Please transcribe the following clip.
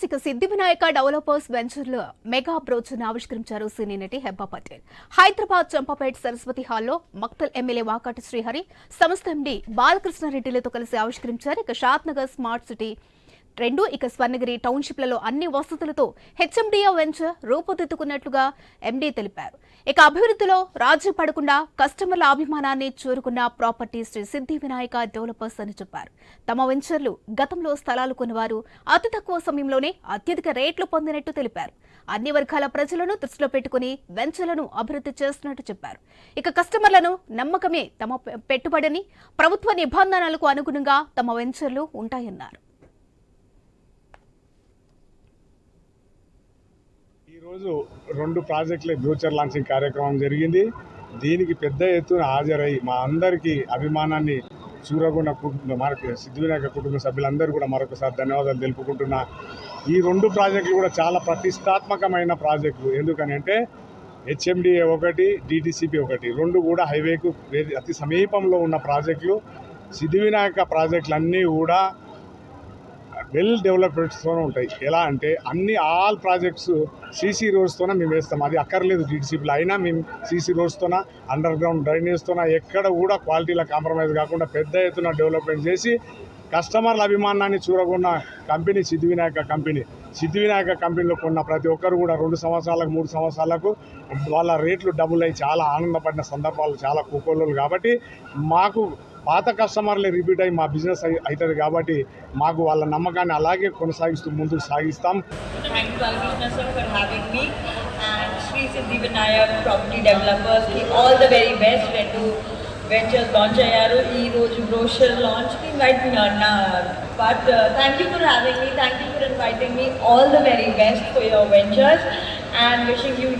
సిద్ధి Vinayaka developers వెంచర్లో mega బ్రోచ్ను ఆవిష్కరించారు సినీ నటి హెబ్బా పటేల్. హైదరాబాద్ చంపాపేట్ సరస్వతి హాల్లో మక్తల్ ఎమ్మెల్యే వాకాటి శ్రీహరి సంస్థ ఎండి బాలకృష్ణారెడ్డిలతో కలిసి ఆవిష్కరించారు. ఇక షాద్ నగర్ స్మార్ట్ సిటీ రెండు ఇక స్వర్ణగిరి టౌన్షిప్లలో అన్ని వసతులతో హెచ్ఎండిఏ వెంచర్ రూపుదిద్దుకున్నట్లుగా ఎండీ తెలిపారు. ఇక అభివృద్ధిలో రాజీ పడకుండా కస్టమర్ల అభిమానాన్ని చూరుకున్న ప్రాపర్టీ శ్రీ సిద్ధి వినాయక డెవలపర్స్ అని చెప్పారు. తమ వెంచర్లు గతంలో స్థలాలు కొన్నవారు అతి తక్కువ సమయంలోనే అత్యధిక రేట్లు పొందినట్టు తెలిపారు. అన్ని వర్గాల ప్రజలను దృష్టిలో పెట్టుకుని వెంచర్లను అభివృద్ధి చేస్తున్నట్టు చెప్పారు. ఇక కస్టమర్లను నమ్మకమే తమ పెట్టుబడిని ప్రభుత్వ నిబంధనలకు అనుగుణంగా తమ వెంచర్లు ఉంటాయన్నారు. ఈరోజు రెండు ప్రాజెక్టుల ఫ్యూచర్ లాంచింగ్ కార్యక్రమం జరిగింది. దీనికి పెద్ద ఎత్తున హాజరై మా అందరికీ అభిమానాన్ని చూరగొండ కుటుంబ మరొక సిద్ధివినాయక కుటుంబ సభ్యులందరూ కూడా మరొకసారి ధన్యవాదాలు తెలుపుకుంటున్నా. ఈ రెండు ప్రాజెక్టులు కూడా చాలా ప్రతిష్టాత్మకమైన ప్రాజెక్టులు. ఎందుకని అంటే హెచ్ఎండిఏ ఒకటి డిటిసిపి ఒకటి. రెండు కూడా హైవేకు అతి సమీపంలో ఉన్న ప్రాజెక్టులు. సిద్ధివినాయక ప్రాజెక్టులు అన్నీ కూడా వెల్ డెవలప్మెంట్స్తోనే ఉంటాయి. ఎలా అంటే అన్ని ఆల్ ప్రాజెక్ట్స్ సీసీ రోడ్స్తోనే మేము వేస్తాం. అది అక్కర్లేదు జీడిసిపిలో అయినా మేము సీసీ రోడ్స్తోన అండర్ గ్రౌండ్ డ్రైనేజ్తోన ఎక్కడ కూడా క్వాలిటీలో కాంప్రమైజ్ కాకుండా పెద్ద ఎత్తున డెవలప్మెంట్ చేసి కస్టమర్ల అభిమానాన్ని చూడకుండా కంపెనీ సిద్ధివినాయక కంపెనీ. సిద్ధివినాయక కంపెనీలో కొన్న ప్రతి ఒక్కరు కూడా రెండు సంవత్సరాలకు మూడు సంవత్సరాలకు వాళ్ళ రేట్లు డబుల్ అయ్యి చాలా ఆనందపడిన సందర్భాలు చాలా కుకోళ్ళు కాబట్టి మాకు పాత కస్టమర్లే రిపీట్ అయ్యి మా బిజినెస్ అవుతుంది కాబట్టి మాకు వాళ్ళ నమ్మకాన్ని అలాగే కొనసాగిస్తూ ముందుకు సాగిస్తాం. Sri Siddhi Vinayak Property Developers all the very best when to ventures launch అయ్యారు ఈ రోజు brochure launch కి invite me అన్న but uh, thank you for having me thank you for inviting me all the very best for your ventures and wishing you